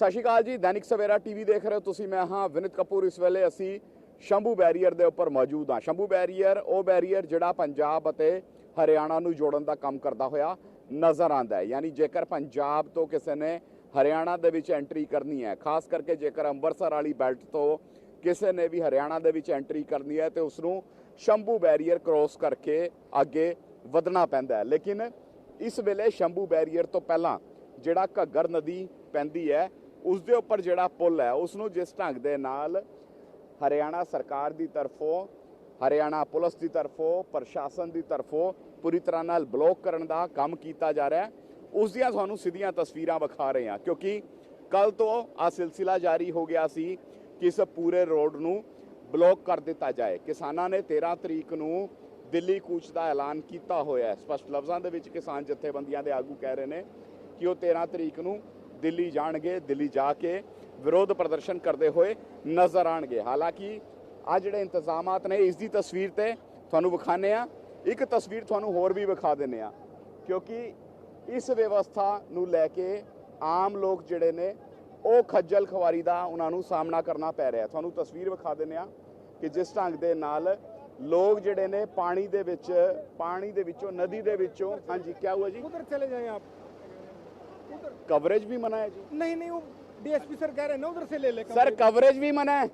ਸਤਿ ਸ਼੍ਰੀ ਅਕਾਲ ਜੀ, ਦੈਨਿਕ ਸਵੇਰਾ ਟੀਵੀ ਦੇਖ ਰਹੇ ਹੋ ਤੁਸੀਂ, ਮੈਂ ਹਾਂ ਵਿਨਿਤ ਕਪੂਰ। ਇਸ ਵੇਲੇ ਅਸੀਂ ਸ਼ੰਭੂ ਬੈਰੀਅਰ ਦੇ ਉੱਪਰ ਮੌਜੂਦ ਹਾਂ। ਸ਼ੰਭੂ ਬੈਰੀਅਰ, ਉਹ ਬੈਰੀਅਰ ਜਿਹੜਾ ਪੰਜਾਬ ਅਤੇ ਹਰਿਆਣਾ ਨੂੰ ਜੋੜਨ ਦਾ ਕੰਮ ਕਰਦਾ ਹੋਇਆ ਨਜ਼ਰ ਆਂਦਾ ਹੈ। ਯਾਨੀ ਜੇਕਰ ਪੰਜਾਬ ਤੋਂ ਕਿਸੇ ਨੇ ਹਰਿਆਣਾ ਦੇ ਵਿੱਚ ਐਂਟਰੀ ਕਰਨੀ ਹੈ, ਖਾਸ ਕਰਕੇ ਜੇਕਰ ਅੰਮ੍ਰਿਤਸਰ ਵਾਲੀ ਬੈਲਟ ਤੋਂ ਕਿਸੇ ਨੇ ਵੀ ਹਰਿਆਣਾ ਦੇ ਵਿੱਚ ਐਂਟਰੀ ਕਰਨੀ ਹੈ, ਤੇ ਉਸ ਨੂੰ ਸ਼ੰਭੂ ਬੈਰੀਅਰ ਕ੍ਰੋਸ ਕਰਕੇ ਅੱਗੇ ਵਧਣਾ ਪੈਂਦਾ ਹੈ। ਲੇਕਿਨ ਇਸ ਵੇਲੇ ਸ਼ੰਭੂ ਬੈਰੀਅਰ ਤੋਂ ਪਹਿਲਾਂ ਜਿਹੜਾ ਘੱਗਰ ਨਦੀ ਪੈਂਦੀ ਹੈ ਉਸ ਦੇ ਉੱਪਰ ਜਿਹੜਾ ਪੁਲ ਹੈ ਉਸ ਨੂੰ ਜਿਸ ਢੰਗ ਦੇ ਨਾਲ ਹਰਿਆਣਾ ਸਰਕਾਰ ਦੀ ਤਰਫੋਂ, ਹਰਿਆਣਾ ਪੁਲਿਸ ਦੀ ਤਰਫੋਂ, ਪ੍ਰਸ਼ਾਸਨ ਦੀ ਤਰਫੋਂ ਪੂਰੀ ਤਰ੍ਹਾਂ ਨਾਲ ਬਲੌਕ ਕਰਨ ਦਾ ਕੰਮ ਕੀਤਾ ਜਾ ਰਿਹਾ ਹੈ। ਉਸ ਦੀਆਂ ਤੁਹਾਨੂੰ ਸਿੱਧੀਆਂ ਤਸਵੀਰਾਂ ਵਿਖਾ ਰਹੇ ਹਾਂ, ਕਿਉਂਕਿ ਕੱਲ ਤੋਂ ਆ ਸਿਲਸਿਲਾ ਜਾਰੀ ਹੋ ਗਿਆ ਸੀ ਕਿ ਇਸ ਪੂਰੇ ਰੋਡ ਨੂੰ ਬਲੌਕ ਕਰ ਦਿੱਤਾ ਜਾਏ। ਕਿਸਾਨਾਂ ਨੇ 13 ਤਰੀਕ ਨੂੰ ਦਿੱਲੀ ਕੂਚ ਦਾ ਐਲਾਨ ਕੀਤਾ ਹੋਇਆ ਹੈ। ਸਪਸ਼ਟ ਲਫ਼ਜ਼ਾਂ ਦੇ ਵਿੱਚ ਕਿਸਾਨ ਜਥੇਬੰਦੀਆਂ ਦੇ ਆਗੂ ਕਹਿ ਰਹੇ ਨੇ ਕਿ ਉਹ 13 ਤਰੀਕ ਨੂੰ ਦਿੱਲੀ ਜਾਣਗੇ, ਦਿੱਲੀ ਜਾ ਕੇ ਵਿਰੋਧ ਪ੍ਰਦਰਸ਼ਨ ਕਰਦੇ ਹੋਏ ਨਜ਼ਰ ਆਣਗੇ। ਹਾਲਾਂਕਿ ਆ ਜਿਹੜੇ ਇੰਤਜ਼ਾਮਾਤ ਨੇ, ਇਸ ਦੀ ਤਸਵੀਰ ਤੇ ਤੁਹਾਨੂੰ ਵਿਖਾਣੇ ਆ ਇੱਕ ਤਸਵੀਰ ਤੁਹਾਨੂੰ ਹੋਰ ਵੀ ਵਿਖਾ ਦਿੰਨੇ ਆ ਕਿਉਂਕਿ ਇਸ ਵਿਵਸਥਾ ਨੂੰ ਲੈ ਕੇ ਆਮ ਲੋਕ ਜਿਹੜੇ ਨੇ, ਉਹ ਖੱਜਲ ਖਵਾਰੀ ਦਾ ਉਹਨਾਂ ਨੂੰ ਸਾਹਮਣਾ ਕਰਨਾ ਪੈ ਰਿਹਾ। ਤੁਹਾਨੂੰ ਤਸਵੀਰ ਵਿਖਾ ਦਿੰਨੇ ਆ ਕਿ ਜਿਸ ਢੰਗ ਦੇ ਨਾਲ ਲੋਕ ਜਿਹੜੇ ਨੇ ਪਾਣੀ ਦੇ ਵਿੱਚ, ਪਾਣੀ ਦੇ ਵਿੱਚੋਂ, ਨਦੀ ਦੇ ਵਿੱਚੋਂ, ਹਾਂਜੀ, ਕਿਆ ਹੋਇਆ ਜੀ? ਉਧਰ ਚਲੇ ਜਾਏ ਆਪ। उधर ਕਵਰੇਜ ਵੀ ਮਨਾ ਹੈ ਜੀ नहीं नहीं वो डीएसपी सर कह रहे हैं ना उधर से ले ले ਸਰ ਕਵਰੇਜ ਵੀ ਮਨਾ ਹੈ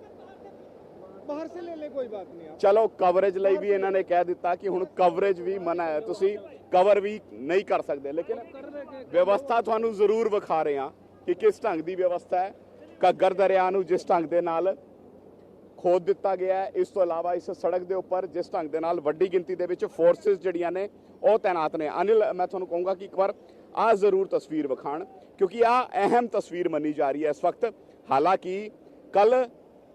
बाहर से ले ले कोई बात नहीं आप ਚਲੋ ਕਵਰੇਜ ਲਈ ਵੀ ਇਹਨਾਂ ਨੇ ਕਹਿ ਦਿੱਤਾ ਕਿ ਹੁਣ ਕਵਰੇਜ ਵੀ ਮਨਾ ਹੈ ਤੁਸੀਂ ਕਵਰ ਵੀ ਨਹੀਂ ਕਰ ਸਕਦੇ ਲੇਕਿਨ ਵਿਵਸਥਾ ਤੁਹਾਨੂੰ ਜ਼ਰੂਰ ਵਿਖਾ ਰਹੇ ਹਾਂ ਕਿ ਕਿਸ ਢੰਗ ਦੀ ਵਿਵਸਥਾ ਹੈ ਘੱਗਰ ਦਰਿਆ ਨੂੰ ਜਿਸ ਢੰਗ ਦੇ ਨਾਲ ਖੋਦ ਦਿੱਤਾ ਗਿਆ ਹੈ ਇਸ ਤੋਂ ਇਲਾਵਾ ਇਸ ਸੜਕ ਦੇ ਉੱਪਰ ਜਿਸ ਢੰਗ ਦੇ ਨਾਲ ਵੱਡੀ ਗਿਣਤੀ ਦੇ ਵਿੱਚ ਫੋਰਸਸ ਜਿਹੜੀਆਂ ਨੇ ਉਹ ਤਾਇਨਾਤ ਨੇ ਅਨਿਲ ਮੈਂ ਤੁਹਾਨੂੰ ਕਹੂੰਗਾ ਕਿ ਇੱਕ ਵਾਰ ਆ ਜ਼ਰੂਰ ਤਸਵੀਰ ਵਿਖਾਣ, ਕਿਉਂਕਿ ਆ ਅਹਿਮ ਤਸਵੀਰ ਮੰਨੀ ਜਾ ਰਹੀ ਹੈ ਇਸ ਵਕਤ। ਹਾਲਾਂਕਿ ਕੱਲ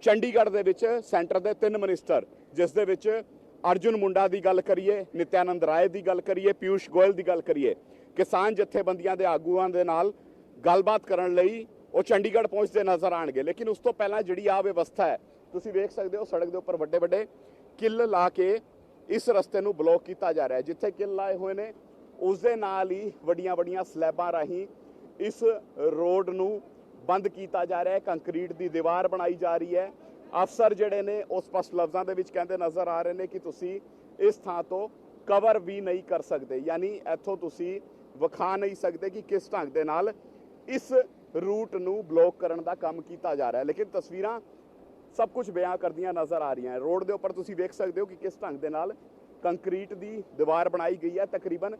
ਚੰਡੀਗੜ੍ਹ ਦੇ ਵਿੱਚ ਸੈਂਟਰ ਦੇ ਤਿੰਨ ਮਿਨਿਸਟਰ, ਜਿਸ ਦੇ ਵਿੱਚ ਅਰਜੁਨ ਮੁੰਡਾ ਦੀ ਗੱਲ ਕਰੀਏ, ਨਿਤਿਆਨੰਦ ਰਾਏ ਦੀ ਗੱਲ ਕਰੀਏ ਪਿਊਸ਼ ਗੋਇਲ ਦੀ ਗੱਲ ਕਰੀਏ, ਕਿਸਾਨ ਜਥੇਬੰਦੀਆਂ ਦੇ ਆਗੂਆਂ ਦੇ ਨਾਲ ਗੱਲਬਾਤ ਕਰਨ ਲਈ ਉਹ ਚੰਡੀਗੜ੍ਹ ਪਹੁੰਚਦੇ ਨਜ਼ਰ ਆਣਗੇ ਲੇਕਿਨ ਉਸ ਤੋਂ ਪਹਿਲਾਂ ਜਿਹੜੀ ਆ ਵਿਵਸਥਾ ਹੈ, ਤੁਸੀਂ ਵੇਖ ਸਕਦੇ ਹੋ ਸੜਕ ਦੇ ਉੱਪਰ ਵੱਡੇ ਵੱਡੇ ਕਿੱਲ ਲਾ ਕੇ ਇਸ ਰਸਤੇ ਨੂੰ ਬਲੌਕ ਕੀਤਾ ਜਾ ਰਿਹਾ ਹੈ, ਜਿੱਥੇ ਕਿੱਲ ਲਾਏ ਹੋਏ ਨੇ। ਉਸ ਦੇ ਨਾਲ ਹੀ ਵੱਡੀਆਂ ਵੱਡੀਆਂ ਸਲੈਬਾਂ ਰਾਹੀਂ ਇਸ ਰੋਡ ਨੂੰ ਬੰਦ ਕੀਤਾ ਜਾ ਰਿਹਾ ਹੈ, ਕੰਕਰੀਟ ਦੀ ਦੀਵਾਰ ਬਣਾਈ ਜਾ ਰਹੀ ਹੈ। ਅਫਸਰ ਜਿਹੜੇ ਨੇ ਉਸ ਸਪਸ਼ਟ ਲਫ਼ਜ਼ਾਂ ਦੇ ਵਿੱਚ ਕਹਿੰਦੇ ਨਜ਼ਰ ਆ ਰਹੇ ਨੇ ਕਿ ਤੁਸੀਂ ਇਸ ਥਾਂ ਤੋਂ ਕਵਰ ਵੀ ਨਹੀਂ ਕਰ ਸਕਦੇ। ਯਾਨੀ ਇੱਥੋਂ ਤੁਸੀਂ ਵਿਖਾ ਨਹੀਂ ਸਕਦੇ ਕਿ ਕਿਸ ਢੰਗ ਦੇ ਨਾਲ ਇਸ ਰੂਟ ਨੂੰ ਬਲੌਕ ਕਰਨ ਦਾ ਕੰਮ ਕੀਤਾ ਜਾ ਰਿਹਾ। ਹੈ ਲੇਕਿਨ ਤਸਵੀਰਾਂ ਸਭ ਕੁਝ ਬਿਆਨ ਕਰਦੀਆਂ ਨਜ਼ਰ ਆ ਰਹੀਆਂ ਰੋਡ ਦੇ ਉੱਪਰ ਤੁਸੀਂ ਵੇਖ ਸਕਦੇ ਹੋ ਕਿ ਕਿਸ ਢੰਗ ਦੇ ਨਾਲ ਕੰਕਰੀਟ ਦੀ ਦੀਵਾਰ ਬਣਾਈ ਗਈ ਹੈ। ਤਕਰੀਬਨ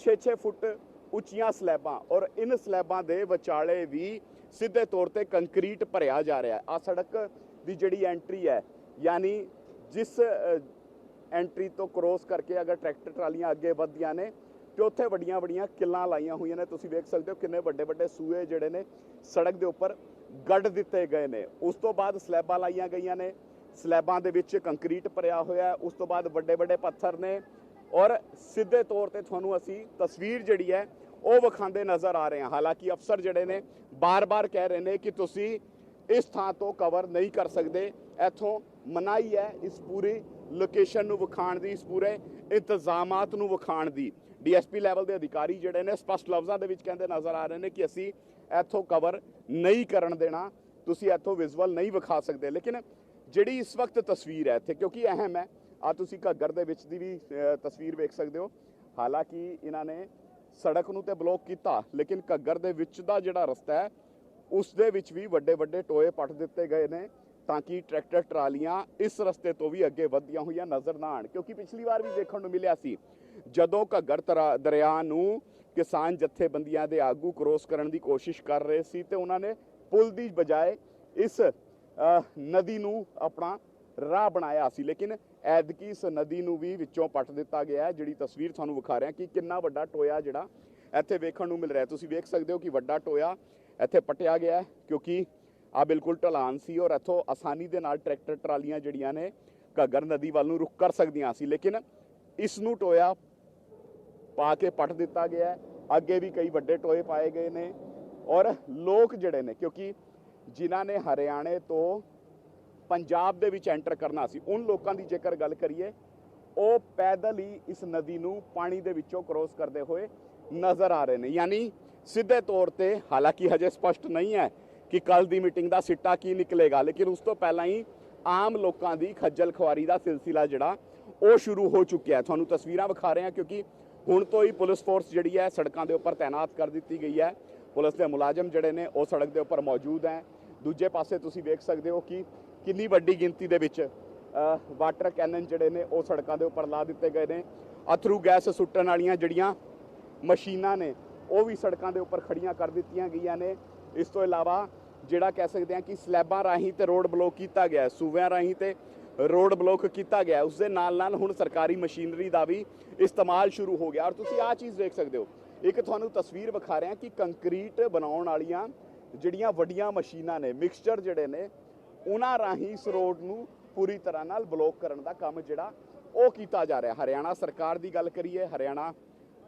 6-6 ਫੁੱਟ ਉੱਚੀਆਂ ਸਲੈਬਾਂ ਔਰ ਇਨ ਸਲੈਬਾਂ ਦੇ ਵਿਚਾਲੇ ਵੀ ਸਿੱਧੇ ਤੌਰ ਤੇ ਕੰਕਰੀਟ ਭਰਿਆ ਜਾ ਰਿਹਾ ਹੈ। ਆ ਸੜਕ ਦੀ ਜਿਹੜੀ ਐਂਟਰੀ ਹੈ, ਯਾਨੀ ਜਿਸ ਐਂਟਰੀ ਤੋਂ ਕ੍ਰੋਸ ਕਰਕੇ ਅਗਰ ਟਰੈਕਟਰ ਟਰਾਲੀਆਂ ਅੱਗੇ ਵੱਧਦੀਆਂ ਨੇ ਤੇ ਉੱਥੇ ਵੱਡੀਆਂ ਵੱਡੀਆਂ ਕਿੱਲਾਂ ਲਾਈਆਂ ਹੋਈਆਂ ਨੇ। ਤੁਸੀਂ ਵੇਖ ਸਕਦੇ ਹੋ ਕਿੰਨੇ ਵੱਡੇ ਵੱਡੇ ਸੂਏ ਜਿਹੜੇ ਨੇ ਸੜਕ ਦੇ ਉੱਪਰ ਗੱਡ ਦਿੱਤੇ ਗਏ ਨੇ। ਉਸ ਤੋਂ ਬਾਅਦ ਸਲੈਬਾਂ ਲਾਈਆਂ ਗਈਆਂ ਨੇ। ਸਲੈਬਾਂ ਦੇ ਵਿੱਚ ਕੰਕਰੀਟ ਭਰਿਆ ਹੋਇਆ ਉਸ ਤੋਂ ਬਾਅਦ ਵੱਡੇ ਵੱਡੇ ਪੱਥਰ ਨੇ। ਔਰ ਸਿੱਧੇ ਤੌਰ ਤੇ ਤੁਹਾਨੂੰ ਅਸੀਂ ਤਸਵੀਰ ਜਿਹੜੀ ਹੈ, ਉਹ ਵਿਖਾਉਂਦੇ ਨਜ਼ਰ ਆ ਰਹੇ ਹਾਂ। ਹਾਲਾਂਕਿ ਅਫਸਰ ਜਿਹੜੇ ਨੇ, ਬਾਰ-ਬਾਰ ਕਹਿ ਰਹੇ ਨੇ ਕਿ ਤੁਸੀਂ ਇਸ ਥਾਂ ਤੋਂ ਕਵਰ ਨਹੀਂ ਕਰ ਸਕਦੇ। ਇੱਥੋਂ ਮਨਾਈ ਹੈ ਇਸ ਪੂਰੀ ਲੋਕੇਸ਼ਨ ਨੂੰ ਵਿਖਾਣ ਦੀ, ਇਸ ਪੂਰੇ ਇੰਤਜ਼ਾਮਾਤ ਨੂੰ ਵਿਖਾਣ ਦੀ। ਡੀਐਸਪੀ ਲੈਵਲ ਦੇ ਅਧਿਕਾਰੀ ਜਿਹੜੇ ਨੇ, ਸਪਸ਼ਟ ਲਫ਼ਜ਼ਾਂ ਦੇ ਵਿੱਚ ਕਹਿੰਦੇ ਨਜ਼ਰ ਆ ਰਹੇ ਨੇ ਕਿ ਅਸੀਂ ਇੱਥੋਂ ਕਵਰ ਨਹੀਂ ਕਰਨ ਦੇਣਾ। ਤੁਸੀਂ ਇੱਥੋਂ ਵਿਜ਼ੂਅਲ ਨਹੀਂ ਵਿਖਾ ਸਕਦੇ। ਲੇਕਿਨ ਜਿਹੜੀ ਇਸ ਵਕਤ ਤਸਵੀਰ ਹੈ ਇੱਥੇ, ਕਿਉਂਕਿ ਅਹਿਮ ਹੈ ਆ ਤੁਸੀਂ ਘੱਗਰ ਦੇ ਵਿੱਚ ਦੀ ਵੀ ਤਸਵੀਰ ਵੇਖ ਸਕਦੇ ਹੋ। ਹਾਲਾਂਕਿ ਇਹਨਾਂ ਨੇ ਸੜਕ ਨੂੰ ਤੇ ਬਲੌਕ ਕੀਤਾ, ਲੇਕਿਨ ਘੱਗਰ ਦੇ ਵਿੱਚ ਦਾ ਜਿਹੜਾ ਰਸਤਾ ਹੈ, ਉਸ ਦੇ ਵਿੱਚ ਵੀ ਵੱਡੇ ਵੱਡੇ ਟੋਏ ਪੱਟ ਦਿੱਤੇ ਗਏ ਨੇ, ਤਾਂ ਕਿ ਟਰੈਕਟਰ ਟਰਾਲੀਆਂ ਇਸ ਰਸਤੇ ਤੋਂ ਵੀ ਅੱਗੇ ਵਧੀਆਂ ਹੋਈਆਂ ਨਜ਼ਰ ਨਾ ਆਣ। ਕਿਉਂਕਿ ਪਿਛਲੀ ਵਾਰ ਵੀ ਦੇਖਣ ਨੂੰ ਮਿਲਿਆ ਸੀ, ਜਦੋਂ ਘੱਗਰ ਤਰਾ- ਦਰਿਆ ਨੂੰ ਕਿਸਾਨ ਜਥੇਬੰਦੀਆਂ ਦੇ ਆਗੂ ਕ੍ਰੋਸ ਕਰਨ ਦੀ ਕੋਸ਼ਿਸ਼ ਕਰ ਰਹੇ ਸੀ ਤੇ ਉਹਨਾਂ ਨੇ ਪੁਲ ਦੀ ਬਜਾਏ ਇਸ ਨਦੀ ਨੂੰ ਆਪਣਾ ਰਾਹ ਬਣਾਇਆ ਸੀ। ਲੇਕਿਨ ਐਦਕੀ ਇਸ ਨਦੀ ਨੂੰ ਵੀ ਵਿੱਚੋਂ ਪੱਟ ਦਿੱਤਾ ਗਿਆ ਹੈ, ਜਿਹੜੀ ਤਸਵੀਰ ਤੁਹਾਨੂੰ ਵਿਖਾ ਰਿਹਾ, ਕਿ ਕਿੰਨਾ ਵੱਡਾ ਟੋਇਆ ਜਿਹੜਾ ਇੱਥੇ ਵੇਖਣ ਨੂੰ ਮਿਲ ਰਿਹਾ ਤੁਸੀਂ ਵੇਖ ਸਕਦੇ ਹੋ ਕਿ ਵੱਡਾ ਟੋਇਆ ਇੱਥੇ ਪਟਿਆ ਗਿਆ ਕਿਉਂਕਿ ਆ ਬਿਲਕੁਲ ਢਲਾਨ ਸੀ ਔਰ ਇੱਥੋਂ ਆਸਾਨੀ ਦੇ ਨਾਲ ਟਰੈਕਟਰ ਟਰਾਲੀਆਂ ਜਿਹੜੀਆਂ ਨੇ ਘੱਗਰ ਨਦੀ ਵੱਲ ਨੂੰ ਰੁਕ ਕਰ ਸਕਦੀਆਂ ਸੀ। ਲੇਕਿਨ ਇਸ ਨੂੰ ਟੋਇਆ ਪਾ ਕੇ ਪੱਟ ਦਿੱਤਾ ਗਿਆ ਅੱਗੇ ਵੀ ਕਈ ਵੱਡੇ ਟੋਏ ਪਾਏ ਗਏ ਨੇ ਔਰ ਲੋਕ ਜਿਹੜੇ ਨੇ, ਕਿਉਂਕਿ ਜਿਨ੍ਹਾਂ ਨੇ ਹਰਿਆਣੇ ਤੋਂ ਪੰਜਾਬ ਦੇ ਵਿੱਚ ਐਂਟਰ ਕਰਨਾ ਸੀ। ਉਨ ਲੋਕਾਂ ਦੀ ਜੇਕਰ ਗੱਲ ਕਰੀਏ, ਉਹ ਪੈਦਲ ਹੀ ਇਸ ਨਦੀ ਨੂੰ ਪਾਣੀ ਦੇ ਵਿੱਚੋਂ ਕ੍ਰੋਸ ਕਰਦੇ ਹੋਏ ਨਜ਼ਰ ਆ ਰਹੇ ਨੇ। ਯਾਨੀ ਸਿੱਧੇ ਤੌਰ ਤੇ ਹਾਲਾਂਕਿ ਹਜੇ ਸਪਸ਼ਟ ਨਹੀਂ ਹੈ ਕਿ ਕੱਲ ਦੀ ਮੀਟਿੰਗ ਦਾ ਸਿੱਟਾ ਕੀ ਨਿਕਲੇਗਾ, ਲੇਕਿਨ ਉਸ ਤੋਂ ਪਹਿਲਾਂ ਹੀ ਆਮ ਲੋਕਾਂ ਦੀ ਖੱਜਲ ਖੁਆਰੀ ਦਾ ਸਿਲਸਿਲਾ ਜਿਹੜਾ, ਉਹ ਸ਼ੁਰੂ ਹੋ ਚੁੱਕਿਆ ਹੈ। ਤੁਹਾਨੂੰ ਤਸਵੀਰਾਂ ਵਿਖਾ ਰਹੇ ਹਾਂ ਕਿਉਂਕਿ ਹੁਣ ਤੋਂ ਹੀ ਪੁਲਿਸ ਫੋਰਸ ਜਿਹੜੀ ਹੈ ਸੜਕਾਂ ਦੇ ਉੱਪਰ ਤਾਇਨਾਤ ਕਰ ਦਿੱਤੀ ਗਈ ਹੈ। ਪੁਲਿਸ ਦੇ ਮੁਲਾਜ਼ਮ ਜਿਹੜੇ ਨੇ, ਉਹ ਸੜਕ ਦੇ ਉੱਪਰ ਮੌਜੂਦ ਹੈ। ਦੂਜੇ ਪਾਸੇ ਤੁਸੀਂ ਵੇਖ ਸਕਦੇ ਹੋ ਕਿ ਕਿੰਨੀ ਵੱਡੀ ਗਿਣਤੀ ਦੇ ਵਿੱਚ ਵਾਟਰ ਕੈਨਨ ਜਿਹੜੇ ਨੇ ਉਹ ਸੜਕਾਂ ਦੇ ਉੱਪਰ ਲਾ ਦਿੱਤੇ ਗਏ ਨੇ। ਅਥਰੂ ਗੈਸ ਸੁੱਟਣ ਵਾਲੀਆਂ ਜਿਹੜੀਆਂ ਮਸ਼ੀਨਾਂ ਨੇ, ਉਹ ਵੀ ਸੜਕਾਂ ਦੇ ਉੱਪਰ ਖੜੀਆਂ ਕਰ ਦਿੱਤੀਆਂ ਗਈਆਂ ਨੇ। ਇਸ ਤੋਂ ਇਲਾਵਾ ਜਿਹੜਾ ਕਹਿ ਸਕਦੇ ਹਾਂ ਕਿ ਸਲੈਬਾਂ ਰਾਹੀਂ ਤੇ ਰੋਡ ਬਲੋਕ ਕੀਤਾ ਗਿਆ ਹੈ ਸੂਬਿਆਂ ਰਾਹੀਂ ਤੇ ਰੋਡ ਬਲੋਕ ਕੀਤਾ ਗਿਆ, ਉਸ ਦੇ ਨਾਲ ਨਾਲ ਹੁਣ ਸਰਕਾਰੀ ਮਸ਼ੀਨਰੀ ਦਾ ਵੀ ਇਸਤੇਮਾਲ ਸ਼ੁਰੂ ਹੋ ਗਿਆ। ਔਰ ਤੁਸੀਂ ਆਹ ਚੀਜ਼ ਦੇਖ ਸਕਦੇ ਹੋ। ਇੱਕ ਤੁਹਾਨੂੰ ਤਸਵੀਰ ਵਿਖਾ ਰਿਹਾ ਕਿ ਕੰਕਰੀਟ ਬਣਾਉਣ ਵਾਲੀਆਂ ਜਿਹੜੀਆਂ ਵੱਡੀਆਂ ਮਸ਼ੀਨਾਂ ਨੇ ਮਿਕਸਚਰ ਜਿਹੜੇ ਨੇ ਉਹਨਾਂ ਰਾਹੀਂ ਇਸ ਰੋਡ ਨੂੰ ਪੂਰੀ ਤਰ੍ਹਾਂ ਨਾਲ ਬਲੋਕ ਕਰਨ ਦਾ ਕੰਮ ਜਿਹੜਾ ਉਹ ਕੀਤਾ ਜਾ ਰਿਹਾ। ਹਰਿਆਣਾ ਸਰਕਾਰ ਦੀ ਗੱਲ ਕਰੀਏ, ਹਰਿਆਣਾ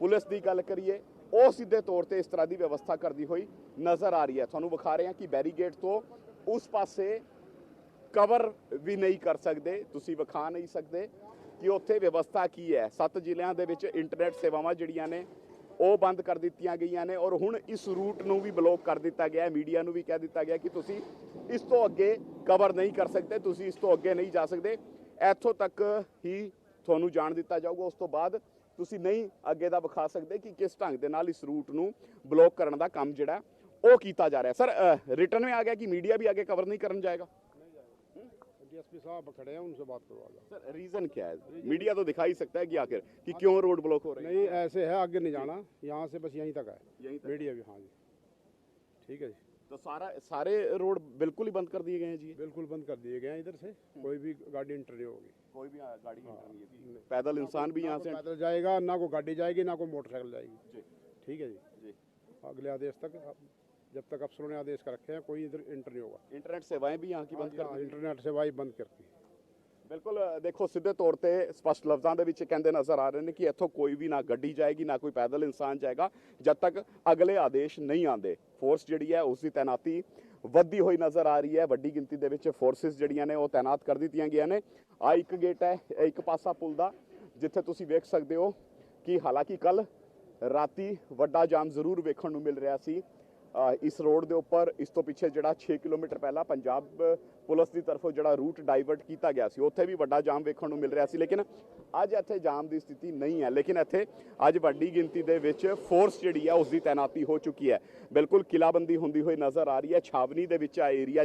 ਪੁਲਿਸ ਦੀ ਗੱਲ ਕਰੀਏ, ਉਹ ਸਿੱਧੇ ਤੌਰ ਤੇ ਇਸ ਤਰ੍ਹਾਂ ਦੀ ਵਿਵਸਥਾ ਕਰਦੀ ਹੋਈ ਨਜ਼ਰ ਆ ਰਹੀ ਹੈ। ਤੁਹਾਨੂੰ ਵਿਖਾ ਰਹੇ ਹਾਂ ਕਿ ਬੈਰੀਗੇਟ ਤੋਂ ਉਸ ਪਾਸੇ ਕਵਰ ਵੀ ਨਹੀਂ ਕਰ ਸਕਦੇ, ਤੁਸੀਂ ਵਿਖਾ ਨਹੀਂ ਸਕਦੇ ਕਿ ਉੱਥੇ ਵਿਵਸਥਾ ਕੀ ਹੈ। ਸੱਤ ਜ਼ਿਲ੍ਹਿਆਂ ਦੇ ਵਿੱਚ ਇੰਟਰਨੈਟ ਸੇਵਾਵਾਂ ਜਿਹੜੀਆਂ ਨੇ ਉਹ ਬੰਦ ਕਰ ਦਿੱਤੀਆਂ ਗਈਆਂ ਨੇ ਔਰ ਹੁਣ ਇਸ ਰੂਟ ਨੂੰ ਵੀ ਬਲੌਕ ਕਰ ਦਿੱਤਾ ਗਿਆ ਹੈ। ਮੀਡੀਆ ਨੂੰ ਵੀ ਕਹਿ ਦਿੱਤਾ ਗਿਆ ਕਿ ਤੁਸੀਂ ਇਸ ਤੋਂ ਅੱਗੇ ਕਵਰ ਨਹੀਂ ਕਰ ਸਕਦੇ, ਤੁਸੀਂ ਇਸ ਤੋਂ ਅੱਗੇ ਨਹੀਂ ਜਾ ਸਕਦੇ। ਇੱਥੋਂ ਤੱਕ ਹੀ ਤੁਹਾਨੂੰ ਜਾਣ ਦਿੱਤਾ ਜਾਊਗਾ। ਉਸ ਤੋਂ ਬਾਅਦ ਤੁਸੀਂ ਨਹੀਂ ਅੱਗੇ ਦਾ ਵਿਖਾ ਸਕਦੇ ਕਿ ਕਿਸ ਢੰਗ ਦੇ ਨਾਲ ਇਸ ਰੂਟ ਨੂੰ ਬਲੌਕ ਕਰਨ ਦਾ ਕੰਮ ਜਿਹੜਾ ਉਹ ਕੀਤਾ ਜਾ ਰਿਹਾ। ਸਰ ਰਿਟਰਨ ਵਿੱਚ ਆ ਗਿਆ ਕਿ ਮੀਡੀਆ ਵੀ ਅੱਗੇ ਕਵਰ ਨਹੀਂ ਕਰਨ ਜਾਏਗਾ? डीएसपी साहब खड़े हैं उनसे बात करवा लो। सर रीजन क्या है? मीडिया तो दिखा ही सकता है कि आखिर कि क्यों रोड ब्लॉक हो रही है? नहीं ऐसे है आगे नहीं जाना। यहाँ से बस यहीं तक है। यहीं तक। मीडिया भी हाँ जी। ठीक है जी। तो सारा सारे रोड बिल्कुल ही बंद कर दिए गए हैं जी? बिल्कुल बंद कर दिए गए हैं इधर से। कोई भी गाड़ी इंटर नहीं होगी। कोई भी गाड़ी नहीं है पैदल इंसान भी यहाँ से पैदल जाएगा ना कोई गाड़ी जाएगी ना कोई मोटरसाइकिल जाएगी। ठीक है जी। जी। अगले आदेश तक जब तक अफसरों ने आदेश कर रखे हैं कोई इधर इंटर नहीं होगा इंटरनेट सेवाएं भी यहाँ की बंद कर हाँ, इंटरनेट सेवाएं बंद करती है ਬਿਲਕੁਲ ਅ, ਦੇਖੋ ਸਿੱਧੇ ਤੌਰ ਤੇ ਸਪਸ਼ਟ ਲਫ਼ਜ਼ਾਂ ਦੇ ਵਿੱਚ ਕਹਿੰਦੇ ਨਜ਼ਰ ਆ ਰਹੇ ਨੇ ਕਿ ਇੱਥੋਂ ਕੋਈ ਵੀ ਨਾ ਗੱਡੀ ਜਾਏਗੀ ਨਾ ਕੋਈ ਪੈਦਲ ਇਨਸਾਨ ਜਾਏਗਾ ਜਦ ਤੱਕ ਅਗਲੇ ਆਦੇਸ਼ ਨਹੀਂ ਆਉਂਦੇ ਫੋਰਸ ਜਿਹੜੀ ਹੈ ਉਸ ਦੀ ਤੈਨਾਤੀ ਵੱਧਦੀ ਹੋਈ ਨਜ਼ਰ ਆ ਰਹੀ ਹੈ ਵੱਡੀ ਗਿਣਤੀ ਦੇ ਵਿੱਚ ਫੋਰਸਿਸ ਜਿਹੜੀਆਂ ਨੇ ਉਹ ਤੈਨਾਤ ਕਰ ਦਿੱਤੀਆਂ ਗਈਆਂ ਨੇ ਆ ਇੱਕ ਗੇਟ ਹੈ ਇਹ ਇੱਕ ਪਾਸਾ ਪੁਲ ਦਾ ਜਿੱਥੇ ਤੁਸੀਂ ਵੇਖ ਸਕਦੇ ਹੋ ਕਿ ਹਾਲਾਂਕਿ ਕੱਲ ਰਾਤੀ ਵੱਡਾ ਜਾਮ ਜ਼ਰੂਰ ਵੇਖਣ ਨੂੰ ਮਿਲ ਰਿਹਾ ਸੀ ਅ, ਇਸ ਰੋਡ ਦੇ ਉੱਪਰ, ਇਸ ਤੋਂ ਪਿੱਛੇ ਜਿਹੜਾ 6 ਕਿਲੋਮੀਟਰ ਪਹਿਲਾਂ ਪੰਜਾਬ ਪੁਲਿਸ ਦੀ ਤਰਫੋਂ ਜਿਹੜਾ ਰੂਟ ਡਾਈਵਰਟ ਕੀਤਾ ਗਿਆ ਸੀ, ਉੱਥੇ ਵੀ ਵੱਡਾ ਜਾਮ ਵੇਖਣ ਨੂੰ ਮਿਲ ਰਿਹਾ ਸੀ, ਲੇਕਿਨ ਅੱਜ ਇੱਥੇ ਜਾਮ ਦੀ ਸਥਿਤੀ ਨਹੀਂ ਹੈ। ਲੇਕਿਨ ਇੱਥੇ ਅੱਜ ਵੱਡੀ ਗਿਣਤੀ ਦੇ ਵਿੱਚ ਫੋਰਸ ਜਿਹੜੀ ਆ ਉਸ ਦੀ ਤੈਨਾਤੀ ਹੋ ਚੁੱਕੀ ਹੈ। ਬਿਲਕੁਲ ਕਿਲਾਬੰਦੀ ਹੁੰਦੀ ਹੋਈ ਨਜ਼ਰ ਆ ਰਹੀ ਹੈ। ਛਾਵਨੀ ਦੇ ਵਿੱਚ ਆ ਏਰੀਆ